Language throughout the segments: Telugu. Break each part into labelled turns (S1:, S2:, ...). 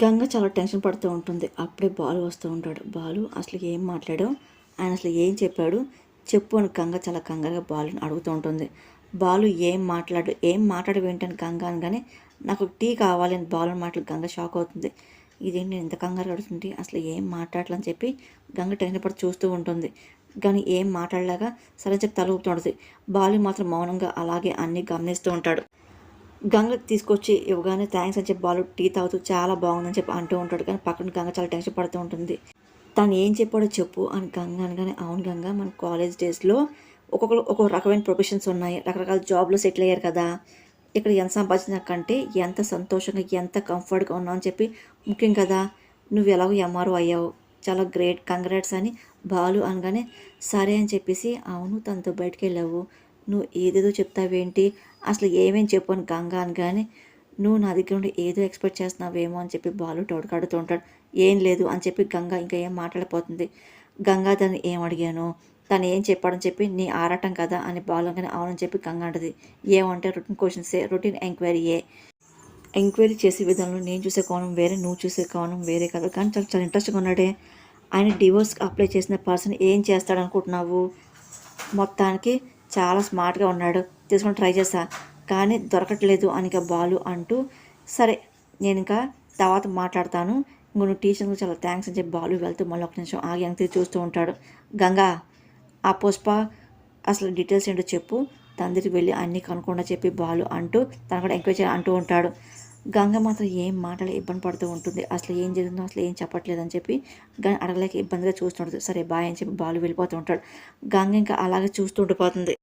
S1: గంగ చాలా టెన్షన్ పడుతూ ఉంటుంది. అప్పుడే బాలు వస్తూ ఉంటాడు. బాలు అసలు ఏం మాట్లాడావు? ఆయన అసలు ఏం చెప్పాడు? చెప్పు అని గంగ చాలా కంగారుగా బాలుని అడుగుతూ ఉంటుంది. బాలు ఏం మాట్లాడు ఏం మాట్లాడు వింటాను గంగ అనగానే నాకు టీ కావాలి అని బాలు మాటలు గంగ షాక్ అవుతుంది. ఇదేంటి నేను ఇంత కంగారు అడుగుతుంది అసలు ఏం మాట్లాడాలని చెప్పి గంగ టెన్షన్ పడి చూస్తూ ఉంటుంది. కానీ ఏం మాట్లాడలేక సరే చెప్పి తల ఊపుతూ ఉంటుంది. బాలు మాత్రం మౌనంగా అలాగే అన్నీ గమనిస్తూ ఉంటాడు. గంగ తీసుకొచ్చి ఇవ్వగానే థ్యాంక్స్ అని చెప్పి బాలు టీ తాగుతూ చాలా బాగుందని చెప్పి అంటూ ఉంటాడు. కానీ పక్కన గంగ చాలా టెన్షన్ పడుతూ ఉంటుంది. తను ఏం చెప్పాడో చెప్పు అని గంగ అనగానే అవును గంగ మన కాలేజ్ డేస్లో ఒక్కొక్కరు ఒక్కొక్క రకమైన ప్రొఫెషన్స్ ఉన్నాయి. రకరకాల జాబ్లో సెటిల్ అయ్యారు కదా. ఇక్కడ ఎంత సంపాదించిన కంటే ఎంత సంతోషంగా ఎంత కంఫర్ట్గా ఉన్నావు అని చెప్పి ముఖ్యం కదా నువ్వు ఎలాగో ఎంఆర్ఓ అయ్యావు. చాలా గ్రేట్ కంగ్రాట్స్ అని బాలు అనగానే సరే అని చెప్పేసి అవును తనతో బయటికి వెళ్ళావు. నువ్వు ఏదేదో చెప్తావేంటి? అసలు ఏమేం చెప్పు అని కానీ నువ్వు నా దగ్గర నుండి ఏదో ఎక్స్పెక్ట్ చేస్తున్నావేమో అని చెప్పి బాలు కడుతూ ఉంటాడు. ఏం లేదు అని చెప్పి గంగ ఇంకా ఏం మాట్లాడిపోతుంది గంగా దాన్ని ఏం అడిగాను? తను ఏం చెప్పాడని చెప్పి నీ ఆరాటం కదా అని బాలంగానే అవునని చెప్పి గంగ అంటది. ఏమంటే రొటీన్ క్వశ్చన్సే రొటీన్ ఎంక్వైరీ ఏ. ఎంక్వైరీ చేసే విధానంలో నేను చూసే కోణం వేరే నువ్వు చూసే కోణం వేరే కదా. కానీ చాలా చాలా ఇంట్రెస్ట్గా ఉన్నాడే. ఆయన డివోర్స్కి అప్లై చేసిన పర్సన్ ఏం చేస్తాడనుకుంటున్నావు? మొత్తానికి చాలా స్మార్ట్గా ఉన్నాడు. తీసుకొని ట్రై చేశా. కానీ దొరకట్లేదు అనిక బాలు అంటూ సరే నేను ఇంకా తర్వాత మాట్లాడతాను. ఇంకో నువ్వు టీచర్కి చాలా థ్యాంక్స్ అని చెప్పి బాలు వెళ్తూ మళ్ళీ ఒక నిమిషం ఆగి అంతే చూస్తూ ఉంటాడు. గంగా ఆ పుష్ప అసలు డీటెయిల్స్ ఏంటో చెప్పు. తండ్రికి వెళ్ళి అన్నీ కనుక్కుండా చెప్పి బాలు అంటూ తన కూడా ఎంకరేజ్ అంటూ ఉంటాడు. గంగ మాత్రం ఏం మాటలు ఇబ్బంది పడుతూ ఉంటుంది. అసలు ఏం జరిగిందో అసలు ఏం చెప్పట్లేదు అని చెప్పి అడగలేక ఇబ్బందిగా చూస్తుంటుంది. సరే బాయ్ అని చెప్పి బాలు వెళ్ళిపోతూ ఉంటాడు. గంగ ఇంకా అలాగే చూస్తూ ఉండిపోతుంది.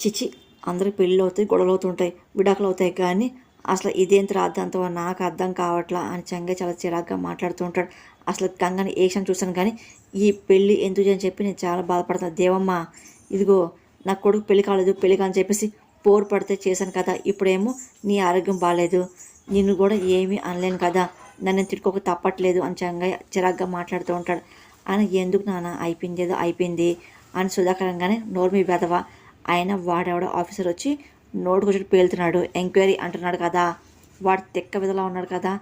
S1: చిచి అందరికి పెళ్ళి అవుతాయి గొడవలు అవుతుంటాయి విడాకులు అవుతాయి కానీ అసలు ఇదేంత రాద్దంతో నాకు అర్థం కావట్లా అని చెంగ చాలా చిరాగ్గా మాట్లాడుతూ ఉంటాడు అసలు గంగని ఏషం చూశాను కానీ ఈ పెళ్ళి ఎందుకు అని చెప్పి నేను చాలా బాధపడుతున్నాను దేవమ్మ ఇదిగో నా కొడుకు పెళ్ళి కాలేదు పెళ్ళి కాని చెప్పేసి పోరు పడితే చేశాను కదా ఇప్పుడేమో నీ ఆరోగ్యం బాగాలేదు నిన్ను కూడా ఏమీ అనలేను కదా నన్ను తిట్టుకోక తప్పట్లేదు అని చంగయ్య చిరాగ్గా మాట్లాడుతూ ఉంటాడు. ఆయన ఎందుకు నాన్న అయిపోయింది ఏదో అయిపోయింది అని సుధాకరంగానే నోర్మి బెదవ బెదవా ఆయన వాడెవడో ఆఫీసర్ వచ్చి నోటుకొచ్చి పేలుతున్నాడు ఎంక్వైరీ అంటున్నాడు కదా. వాడు తెక్క విధలా ఉన్నాడు కదా.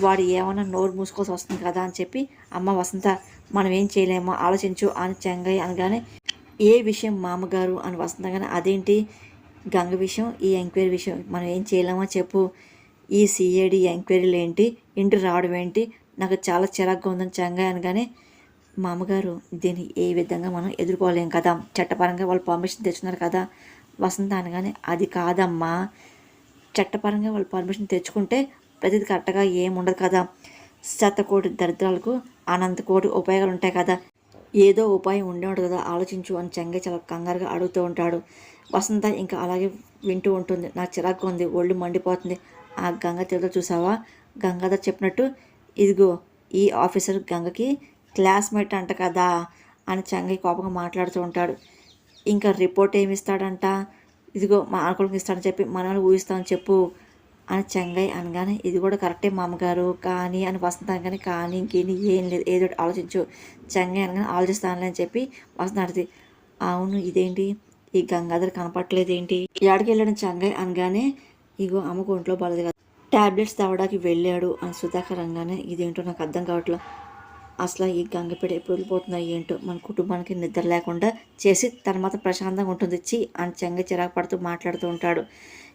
S1: వాడు ఏమన్నా నోరు మూసుకోవాల్సి వస్తుంది కదా అని చెప్పి అమ్మ వసంత మనం ఏం చేయలేమో ఆలోచించు అని చెంగయ్య అనగానే ఏ విషయం మామగారు అని వస్తుందగానే అదేంటి గంగ విషయం ఈ ఎంక్వైరీ విషయం మనం ఏం చేయలేమో చెప్పు. ఈ సిఐడి ఎంక్వైరీలు ఏంటి? ఇంటి రావడం ఏంటి? నాకు చాలా చిరాగ్గా ఉందని చెంగయ్య అనగానే మామగారు దీన్ని ఏ విధంగా మనం ఎదుర్కోలేం కదా? చట్టపరంగా వాళ్ళు పర్మిషన్ తెచ్చుకున్నారు కదా? వసంత అనగానే అది కాదమ్మా. చట్టపరంగా వాళ్ళు పర్మిషన్ తెచ్చుకుంటే ప్రతిది కరెక్ట్గా ఏముండదు కదా? శతకోటి దరిద్రాలకు అనంత కోటి ఉపయోగాలు ఉంటాయి కదా? ఏదో ఉపాయం ఉండే ఉంటుంది కదా? ఆలోచించు అని చెంగే చాలా కంగారుగా అడుగుతూ ఉంటాడు. వసంత ఇంకా అలాగే వింటూ ఉంటుంది. నా చిరాకు ఉంది. ఒళ్ళు మండిపోతుంది. ఆ గంగ తీరుతో చూసావా? గంగాధర్ చెప్పినట్టు ఇదిగో ఈ ఆఫీసర్ గంగకి క్లాస్మేట్ అంట కదా అని చంగి కోపంగా మాట్లాడుతూ ఉంటాడు. ఇంకా రిపోర్ట్ ఏమి ఇస్తాడంట ఇదిగో మా ఆకులకి ఇస్తాడని చెప్పి మనల్ని ఊహిస్తామని చెప్పు అని చెంగయ్య అనగానే ఇది కూడా కరెక్టే మామగారు కానీ అని వసంత కానీ కానీ ఇంకేని ఏం లేదు ఏదో ఆలోచించు. చెంగయ్య అనగానే ఆలోచిస్తానులే అని చెప్పి వస్తున్నాడు అవును ఇదేంటి? ఈ గంగాధర్ కనపట్లేదు ఏంటి ఎక్కడికి వెళ్ళాడు చెంగయ్య అనగానే ఇగో అమ్మకు ఒంట్లో బాలేదు కదా. ట్యాబ్లెట్స్ తేవడానికి వెళ్ళాడు అని సుధాకర్ అనగానే ఇదేంటో నాకు అర్థం కావట్లేదు అసలు ఈ గంగపేట ఎప్పుడు వెళ్ళిపోతున్నాయి ఏంటో మన కుటుంబానికి నిద్ర లేకుండా చేసి తన మాత్రం ప్రశాంతంగా ఉంటుంది. చి అని చెంగ చిరాకు పడుతూ మాట్లాడుతూ ఉంటాడు.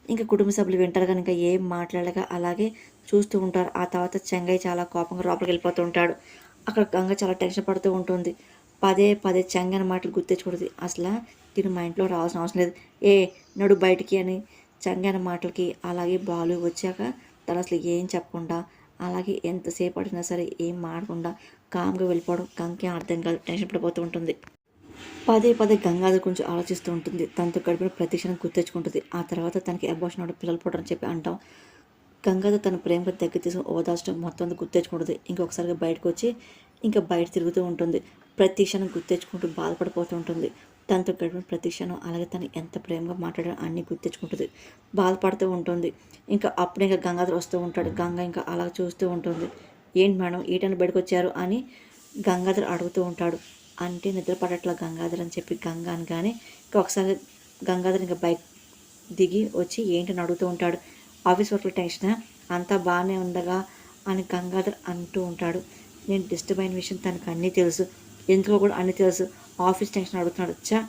S1: ఇంకా కుటుంబ సభ్యులు వింటారు కనుక ఏం మాట్లాడగా అలాగే చూస్తూ ఉంటారు. ఆ తర్వాత చెంగయ్య చాలా కోపంగా లోపలికి వెళ్ళిపోతూ ఉంటాడు. అక్కడ గంగ చాలా టెన్షన్ పడుతూ ఉంటుంది. పదే పదే చెంగని మాటలు గుర్తించకూడదు అసలు దీని మా ఇంట్లో రావాల్సిన అవసరం లేదు. ఏ నడు బయటికి అని చెంగన మాటలకి అలాగే బాలు వచ్చాక తను అసలు ఏం చెప్పకుండా అలాగే ఎంతసేపు అడిగినా సరే ఏం మాడకుండా కామ్గా వెళ్ళిపోవడం గంగకి అర్థం కాదు టెన్షన్ పడిపోతూ ఉంటుంది పదే పదే గంగాధర్ గురించి ఆలోచిస్తూ ఉంటుంది. తనతో గడిపిన ప్రతి క్షణం గుర్తెచ్చుకుంటుంది ఆ తర్వాత తనకి అబార్షన్ అవడం పిల్లలు పోవడం చెప్పి అంటాం. గంగాధర్ తన ప్రేమగా దగ్గర తీసుకుని ఓదార్చడం మొత్తం అంతా గుర్తెచ్చుకుంటుంది ఇంకొకసారిగా బయటకు వచ్చి ఇంకా బయట తిరుగుతూ ఉంటుంది. ప్రతి క్షణం గుర్తెచ్చుకుంటూ బాధపడిపోతూ ఉంటుంది. తనతో గడిపిన ప్రతి క్షణం అలాగే తను ఎంత ప్రేమగా మాట్లాడడం అన్నీ గుర్తెచ్చుకుంటుంది బాధపడుతూ ఉంటుంది. ఇంకా అప్పుడే ఇంకా గంగాధర్ వస్తూ ఉంటాడు. గంగ ఇంకా అలా చూస్తూ ఉంటుంది. ఏంటి మేడం ఈటని బయటకు వచ్చారు? అని గంగాధర్ అడుగుతూ ఉంటాడు. అంటే నిద్ర పడట్ల గంగాధర్ అని చెప్పి గంగ అనగానే ఇంకా ఒకసారి గంగాధర్ ఇంకా బైక్ దిగి వచ్చి ఏంటని అడుగుతూ ఉంటాడు. ఆఫీస్ వర్క్లో టెన్షన్? అంతా బాగానే ఉండగా అని గంగాధర్ అంటూ ఉంటాడు. నేను డిస్టర్బ్ అయిన విషయం తనకు అన్నీ తెలుసు. ఎందుకో కూడా అన్నీ తెలుసు. ఆఫీస్ టెన్షన్ అడుగుతున్నాడు. చా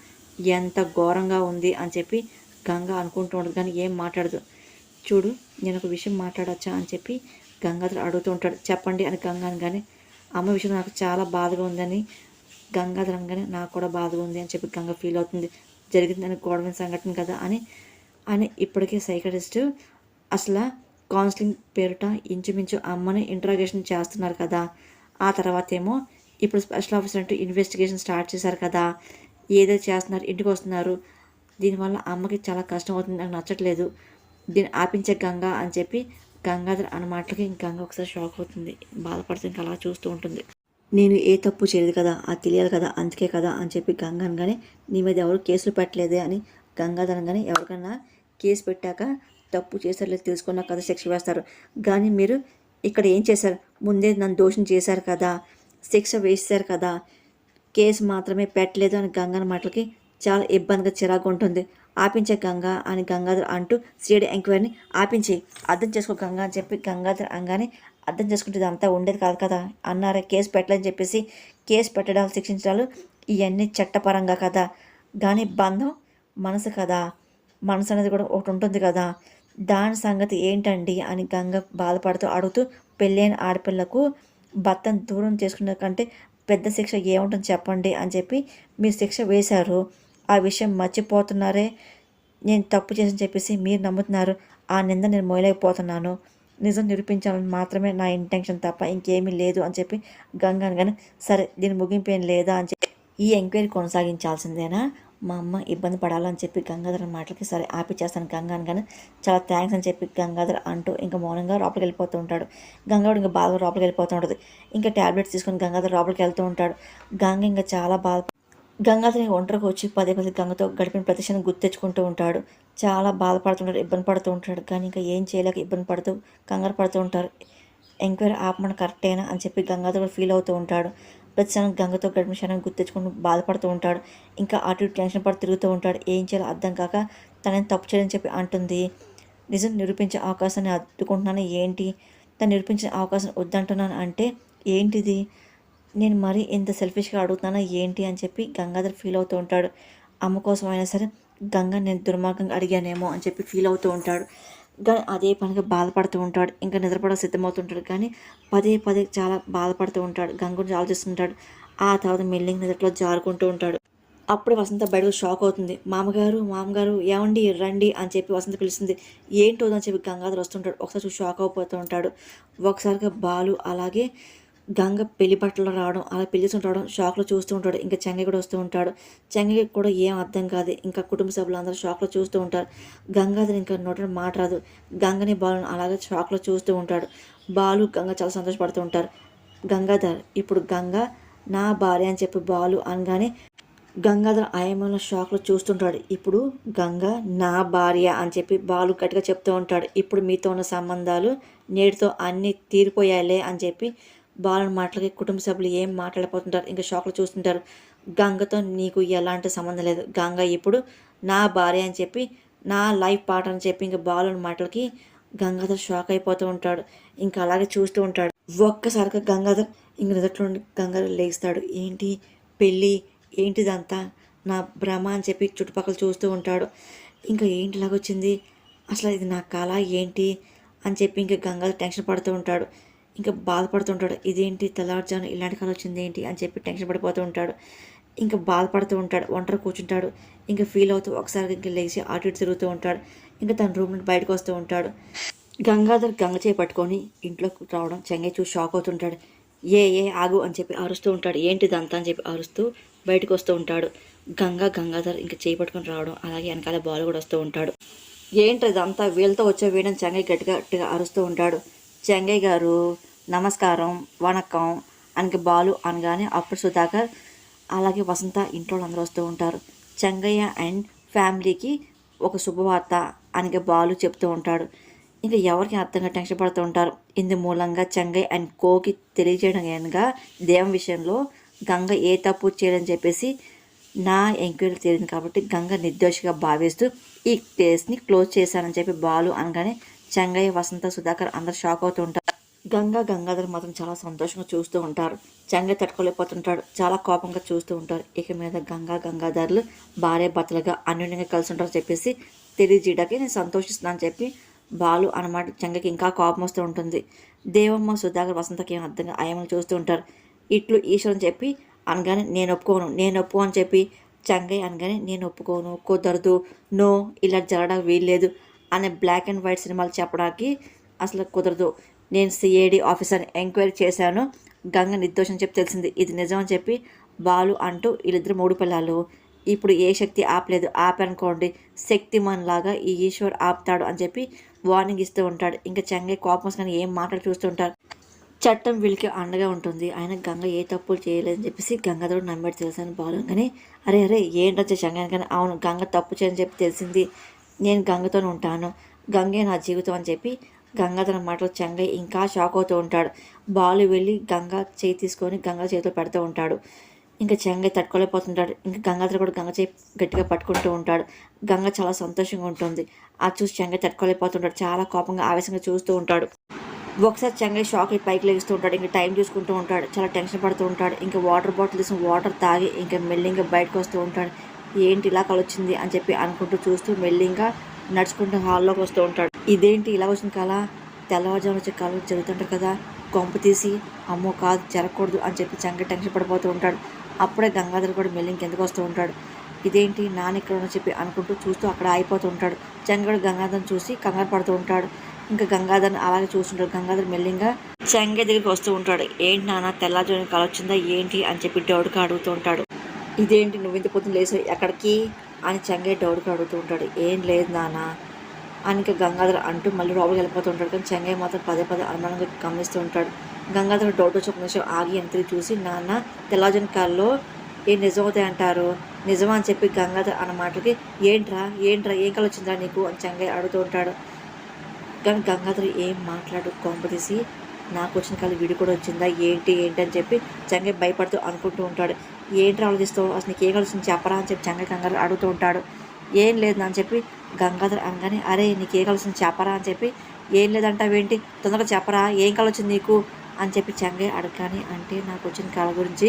S1: ఎంత ఘోరంగా ఉంది అని చెప్పి గంగ అనుకుంటూ ఉంటుంది కానీ ఏం మాట్లాడదు. చూడు నేను ఒక విషయం మాట్లాడచ్చా అని చెప్పి గంగాధర్ అడుగుతూ ఉంటాడు చెప్పండి అని గంగ అనగానే అమ్మ విషయం నాకు చాలా బాధగా ఉందని గంగాధర్ అనగానే నాకు కూడా బాధగా ఉంది అని చెప్పి గంగ ఫీల్ అవుతుంది. జరిగిందని గొడవ సంఘటన కదా అని అని ఇప్పటికే సైకటిస్ట్ అసలు కౌన్సిలింగ్ పేరుట ఇంచుమించు అమ్మని ఇంట్రాగేషన్ చేస్తున్నారు కదా. ఆ తర్వాత ఏమో ఇప్పుడు స్పెషల్ ఆఫీసర్ అంటూ ఇన్వెస్టిగేషన్ స్టార్ట్ చేశారు కదా. ఏదో చేస్తున్నారు ఇంటికి వస్తున్నారు దీనివల్ల అమ్మకి చాలా కష్టం అవుతుంది నాకు నచ్చట్లేదు. దీన్ని ఆపించే గంగా అని చెప్పి గంగాధర్ అన్న మాటలకి గంగ ఒకసారి షాక్ అవుతుంది. బాధపడుతుంది ఇంకా అలా చూస్తూ ఉంటుంది. నేను ఏ తప్పు చేయలేదు కదా అది తెలియాలి కదా అందుకే కదా అని చెప్పి గంగ అనగానే నీ మీద ఎవరు కేసులు పెట్టలేదే అని గంగాధర్ అనగానే ఎవరికన్నా కేసు పెట్టాక తప్పు చేశారు లేదు తెలుసుకున్న కదా శిక్ష వేస్తారు. కానీ మీరు ఇక్కడ ఏం చేశారు? ముందే నన్ను దోషం చేశారు కదా శిక్ష వేశారు కదా కేసు మాత్రమే పెట్టలేదు అని గంగన మాటలకి చాలా ఇబ్బందిగా చిరాకు ఉంటుంది. ఆపించే గంగా అని గంగాధర్ అంటూ శ్రీడి ఎంక్వైరీని ఆపించి అర్థం చేసుకో గంగా అని చెప్పి గంగాధర్ అంగానే అర్థం చేసుకుంటే అంతా ఉండేది కాదు కదా అన్నారే కేసు పెట్టలేని చెప్పేసి కేసు పెట్టడాలు శిక్షించడాలు ఇవన్నీ చట్టపరంగా కదా. కానీ బంధం మనసు కదా. మనసు అనేది కూడా ఒకటి ఉంటుంది కదా. దాని సంగతి ఏంటండి అని గంగ బాధపడుతూ అడుగుతూ పెళ్ళైన ఆడపిల్లకు భర్తను దూరం చేసుకున్న కంటే పెద్ద శిక్ష ఏముంటుంది చెప్పండి అని చెప్పి మీరు శిక్ష వేశారు. ఆ విషయం మర్చిపోతున్నారే? నేను తప్పు చేసని చెప్పేసి మీరు నమ్ముతున్నారు. ఆ నింద నేను మోయలేకపోతున్నాను నిజం నిరూపించాలని మాత్రమే నా ఇంటెన్షన్ తప్ప ఇంకేమీ లేదు అని చెప్పి గంగ అనగానే సరే దీని ముగింపు ఏం లేదా అని చెప్పి ఈ ఎంక్వైరీ కొనసాగించాల్సిందేనా? మా అమ్మ ఇబ్బంది పడాలని చెప్పి గంగాధర్ మాటలకి సరే ఆపిచ్చేస్తాను గంగాను గంగా అనగానే చాలా థ్యాంక్స్ అని చెప్పి గంగాధర్ అంటూ ఇంకా మౌనంగా లోపలికి వెళ్ళిపోతూ ఉంటాడు. గంగాడు ఇంకా బాధగా లోపలికి వెళ్ళిపోతూ ఉంటుంది. ఇంకా ట్యాబ్లెట్స్ తీసుకొని గంగాధర్ లోపలికి వెళ్తూ ఉంటాడు. గంగ ఇంకా చాలా బాధ గంగాధర్ ఒంటరికి వచ్చి పదే పదే గంగతో గడిపిన ప్రతిక్షణం గుర్తెచ్చుకుంటూ ఉంటాడు. చాలా బాధపడుతుంటాడు ఇబ్బంది పడుతూ ఉంటాడు. కానీ ఇంకా ఏం చేయలేక ఇబ్బంది పడుతూ కంగారు పడుతూ ఉంటారు. ఎంక్వైరీ ఆపమని కరెక్టేనా అని చెప్పి గంగాధర్ కూడా ఫీల్ అవుతూ ఉంటాడు. ప్రతి గంగతో గడిపిన క్షణం గుర్తెచ్చుకుంటూ బాధపడుతూ ఉంటాడు. ఇంకా అటు ఇటు టెన్షన్ పడి తిరుగుతూ ఉంటాడు. ఏం చేయాలో అర్థం కాక తనని తప్పు చేయని చెప్పి అంటుంది. నిజం నిరూపించే అవకాశాన్ని అడ్డుకుంటున్నాను ఏంటి? తను నిరూపించిన అవకాశం వద్దంటున్నాను అంటే ఏంటిది? నేను మరీ ఇంత సెల్ఫిష్గా అడుగుతున్నానా ఏంటి అని చెప్పి గంగాధర్ ఫీల్ అవుతూ ఉంటాడు. అమ్మ కోసం అయినా సరే గంగ నేను దుర్మార్గంగా అడిగానేమో అని చెప్పి ఫీల్ అవుతూ ఉంటాడు. కానీ అదే పనిగా బాధపడుతూ ఉంటాడు. ఇంకా నిద్రపడ సిద్ధమవుతుంటాడు కానీ పదే పదే చాలా బాధపడుతూ ఉంటాడు. గంగ గురించి ఆలోచిస్తుంటాడు. ఆ తర్వాత మెల్లింగ్ నిద్రలో జారుకుంటూ ఉంటాడు. అప్పుడే వసంత బయటకు షాక్ అవుతుంది. మామగారు మామగారు ఏమండి? రండి అని చెప్పి వసంత పిలుస్తుంది. ఏంటోదని చెప్పి గంగాధర్ వస్తుంటాడు. ఒకసారి షాక్ అయిపోతూ ఉంటాడు. ఒకసారిగా బాలు అలాగే గంగ పెళ్ళి బట్టలు రావడం అలా పెళ్ళి రావడం షాక్లో చూస్తూ ఉంటాడు. ఇంకా చెంగి కూడా వస్తూ ఉంటాడు. చెంగకి కూడా ఏం అర్థం కాదు. ఇంకా కుటుంబ సభ్యులు అందరూ షాక్లో చూస్తూ ఉంటారు. గంగాధర్ ఇంకా నోట మాట రాదు. గంగని బాలుని అలాగే షాక్లో చూస్తూ ఉంటాడు. బాలు గంగ చాలా సంతోషపడుతూ ఉంటారు. గంగాధర్ ఇప్పుడు గంగ నా భార్య అని చెప్పి బాలు అనగానే గంగాధర్ ఆయమలో షాక్లో చూస్తుంటాడు ఇప్పుడు గంగ నా భార్య అని చెప్పి బాలు గట్టిగా చెప్తూ ఉంటాడు. ఇప్పుడు మీతో ఉన్న సంబంధాలు నేటితో అన్నీ తీరిపోయాలే అని చెప్పి బాలన్ మాటలకి కుటుంబ సభ్యులు ఏం మాట్లాడిపోతుంటారు ఇంకా షాక్లో చూస్తుంటారు. గంగతో నీకు ఎలాంటి సంబంధం లేదు. గంగ ఇప్పుడు నా భార్య అని చెప్పి నా లైఫ్ పార్ట్ అని చెప్పి ఇంకా బాలుని మాటలకి గంగాధర్ షాక్ అయిపోతూ ఉంటాడు. ఇంకా అలాగే చూస్తూ ఉంటాడు. ఒక్కసారిగా గంగాధర్ ఇంక నిదట్లో గంగాధర్ లేస్తాడు. ఏంటి పెళ్ళి? ఏంటిదంతా? నా భ్రమ అని చెప్పి చుట్టుపక్కల చూస్తూ ఉంటాడు. ఇంకా ఏంటి ఇలాగొచ్చింది? అసలు ఇది నా కళ ఏంటి? అని చెప్పి ఇంకా గంగాధర్ టెన్షన్ పడుతూ ఉంటాడు. ఇంకా బాధపడుతుంటాడు. ఇదేంటి తెల్లవారుజాను ఇలాంటి కళ వచ్చింది ఏంటి? అని చెప్పి టెన్షన్ పడిపోతూ ఉంటాడు. ఇంకా బాధపడుతూ ఉంటాడు. ఒంటరి కూర్చుంటాడు. ఇంకా ఫీల్ అవుతూ ఒకసారి ఇంకా లేచి అటు ఇటు తిరుగుతూ ఉంటాడు. ఇంకా తన రూమ్ నుండి బయటకు వస్తూ ఉంటాడు. గంగాధర్ గంగ చేయి పట్టుకొని ఇంట్లోకి రావడం చెంగై చూసి షాక్ అవుతుంటాడు. ఏ ఏ ఆగు అని చెప్పి అరుస్తూ ఉంటాడు. ఏంటిదంతా అని చెప్పి అరుస్తూ బయటకు వస్తూ ఉంటాడు. గంగా గంగాధర్ ఇంకా చేయి పట్టుకొని రావడం అలాగే వెనకాల బాలు కూడా వస్తూ ఉంటాడు. ఏంటి అదంతా వీళ్ళతో వచ్చే వీడని చెంగై గట్టిగా గట్టిగా అరుస్తూ ఉంటాడు. చెంగయ్య గారు నమస్కారం వణకం అనకి బాలు అనగానే అప్పుడు సుధాకర్ అలాగే వసంత ఇంట్లో అందరూ వస్తూ ఉంటారు. చెంగయ్య అండ్ ఫ్యామిలీకి ఒక శుభవార్త అనకి బాలు చెప్తూ ఉంటాడు. ఇంకా ఎవరికి అర్థంగా టెన్షన్ పడుతూ ఉంటారు. ఇందు మూలంగా చెంగయ్య అండ్ కోకి తెలియజేయడం అనగా దేవం విషయంలో గంగ ఏ తప్పు చేయదని చెప్పేసి నా ఎంక్వైరీ తేలింది కాబట్టి గంగ నిర్దోషిగా భావిస్తూ ఈ కేసుని క్లోజ్ చేశానని చెప్పి బాలు అనగానే చెంగయ్య వసంత సుధాకర్ అందరు షాక్ అవుతూ ఉంటారు. గంగా గంగాధర్ మాత్రం చాలా సంతోషంగా చూస్తూ ఉంటారు. చంగ తట్టుకోలేకపోతుంటాడు. చాలా కోపంగా చూస్తూ ఉంటారు. ఇక మీద గంగా గంగాధర్లు భార్య భర్తలుగా అన్యోన్యంగా కలిసి ఉంటారు చెప్పేసి తెలియజేయడానికి నేను సంతోషిస్తున్నాను చెప్పి బాలు అనమాట చంగకి ఇంకా కోపం వస్తూ ఉంటుంది. దేవమ్మ సుధాకర్ వసంతకి ఏం అర్థంగా ఆయమని చూస్తూ ఉంటారు. ఇట్లు ఈశ్వరం చెప్పి అనగానే నేను ఒప్పుకోను నేను ఒప్పుకో అని చెప్పి చంగయ్య అనగానే నేను ఒప్పుకోను కుదరదు నో ఇలా జరగడానికి వీల్లేదు అనే బ్లాక్ అండ్ వైట్ సినిమాలు చెప్పడానికి అసలు కుదరదు. నేను సిఐడి ఆఫీసర్ని ఎంక్వైరీ చేశాను. గంగ నిర్దోషం చెప్పి తెలిసింది. ఇది నిజం అని చెప్పి బాలు అంటూ వీళ్ళిద్దరు మూడు పిల్లలు. ఇప్పుడు ఏ శక్తి ఆపలేదు? ఆపనుకోండి శక్తిమాన్ లాగా ఈ ఈశ్వర్ ఆపుతాడు అని చెప్పి వార్నింగ్ ఇస్తూ ఉంటాడు. ఇంకా చెంగై కోపం కానీ ఏం మాటలు చూస్తూ ఉంటారు? చట్టం వీళ్ళకి అండగా ఉంటుంది. ఆయన గంగ ఏ తప్పులు చేయలేదని చెప్పేసి గంగాధరుడు నమ్మాడు తెలుసని బాలు కానీ అరే అరే ఏంటో చెంగాను కానీ అవును గంగ తప్పు చేయని చెప్పి తెలిసింది. నేను గంగతోనే ఉంటాను. గంగే నా జీవితం అని చెప్పి గంగాధర మాటలు చెంగయ్య ఇంకా షాక్ అవుతూ ఉంటాడు. బాలు వెళ్ళి గంగ చేయి తీసుకొని గంగ చేతిలో పెడుతూ ఉంటాడు. ఇంకా చెంగయ్య తట్టుకోలేకపోతుంటాడు. ఇంకా గంగాధర కూడా గంగ చేయి గట్టిగా పట్టుకుంటూ ఉంటాడు. గంగ చాలా సంతోషంగా ఉంటుంది. ఆ చూసి చెంగయ్య తట్టుకోలేకపోతుంటాడు. చాలా కోపంగా ఆవేశంగా చూస్తూ ఉంటాడు. ఒకసారి చెంగయ్య షాక్ అయ్యి పైకి లెగిస్తూ ఉంటాడు. ఇంకా టైం చూసుకుంటూ ఉంటాడు. చాలా టెన్షన్ పడుతూ ఉంటాడు. ఇంకా వాటర్ బాటిల్ తీసుకుని వాటర్ తాగి ఇంకా మెల్లింగా బయటకు వస్తూ ఉంటాడు. ఏంటి ఇలా కలొచ్చింది అని చెప్పి అనుకుంటూ చూస్తూ మెల్లింగా నడుచుకుంటూ హాల్లోకి వస్తూ ఉంటాడు. ఇదేంటి ఇలా వచ్చిన కళ? తెల్లవారుజామున వచ్చే కళ జరుగుతుంటారు కదా. కొంపు తీసి అమ్మో కాదు జరగకూడదు అని చెప్పి చంగ టెన్షన్ పడిపోతూ ఉంటాడు. అప్పుడే గంగాధర్ కూడా మెల్లింగ్ ఎందుకు వస్తూ ఉంటాడు. ఇదేంటి నాన్న ఇక్కడ ఉన్న చెప్పి అనుకుంటూ చూస్తూ అక్కడ అయిపోతూ ఉంటాడు. చంగడు గంగాధర్ని చూసి కంగారు పడుతూ ఉంటాడు. ఇంకా గంగాధర్ని అలాగే చూస్తుంటాడు. గంగాధర్ మెల్లింగా చంగ దగ్గరికి వస్తూ ఉంటాడు. ఏంటి నాన్న తెల్లజోని కళ వచ్చిందా? ఏంటి? అని చెప్పి డౌడ్గా అడుగుతూ ఉంటాడు. ఇదేంటి నువ్వు ఇంత పొద్దున లేసావు ఎక్కడికి? అని చంగయ్య డౌడ్గా అడుగుతూ ఉంటాడు. ఏం లేదు నాన్న. అని ఇంకా గంగాధర్ అంటూ మళ్ళీ లోపలికి వెళ్ళిపోతూ ఉంటాడు కానీ చెంగయ్య మాత్రం పదే పదే అనుమానంగా గమనిస్తూ ఉంటాడు. గంగాధర్ డౌట్ వచ్చి ఒక నిమిషం ఆగి ఎంత చూసి నాన్న తెల్లజన కాల్లో ఏం నిజమవుతాయి అంటారు నిజమా? అని చెప్పి గంగాధర్ అన్న మాటకి ఏంట్రా ఏంట్రా ఏం కళ వచ్చిందా నీకు? అని చెంగయ్య అడుగుతూ ఉంటాడు. కానీ గంగాధర్ ఏం మాట్లాడు కొంపదీసి నాకు వచ్చిన కళ విడి కూడా వచ్చిందా? ఏంటి ఏంటి? అని చెప్పి చెంగయ్య భయపడుతూ అనుకుంటూ ఉంటాడు. ఏంటి ఆలోచిస్తావు అసలు నీకు ఏం కలిసింది చెప్పరా? అని చెప్పి చెంగయ్య గంగాధర్ అడుగుతూ ఉంటాడు. ఏం లేదు అని చెప్పి గంగాధర్ అంగని అరే నీకు ఏ కలిసింది చెప్పరా అని చెప్పి ఏం లేదంటావేంటి తొందరగా చెప్పరా ఏం కలొచ్చింది నీకు? అని చెప్పి చెంగయ్య అడగాని అంటే నాకు వచ్చిన కళ గురించి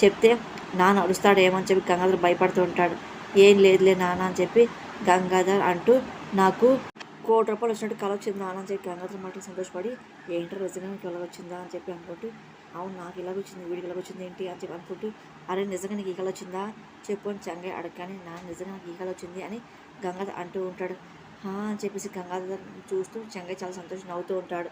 S1: చెప్తే నాన్న అడుస్తాడేమని ఏమని చెప్పి గంగాధర్ భయపడుతూ ఉంటాడు. ఏం లేదులే నాన్న అని చెప్పి గంగాధర్ అంటూ నాకు కోటి రూపాయలు వచ్చినట్టు కళ వచ్చింది నాన్న అని చెప్పి గంగాధర్ మాటలు సంతోషపడి ఏంటో నిజంగా కళ వచ్చిందా అని చెప్పి అనుకుంటూ అవును నాకు ఇలాగ వచ్చింది వీడికి ఇలాగ వచ్చింది ఏంటి? అని చెప్పి అనుకుంటూ అరే నిజంగా నీకు ఈ కళ వచ్చిందా? చెప్పు అని చెంగయ్య అడగగానే నా నిజంగా నాకు ఈ కళ వచ్చింది అని గంగాధర్ అంటూ ఉంటాడు. "హా" అని చెప్పేసి గంగాధర్ చూస్తూ చెంగయ్య చాలా సంతోషం నవ్వుతూ ఉంటాడు.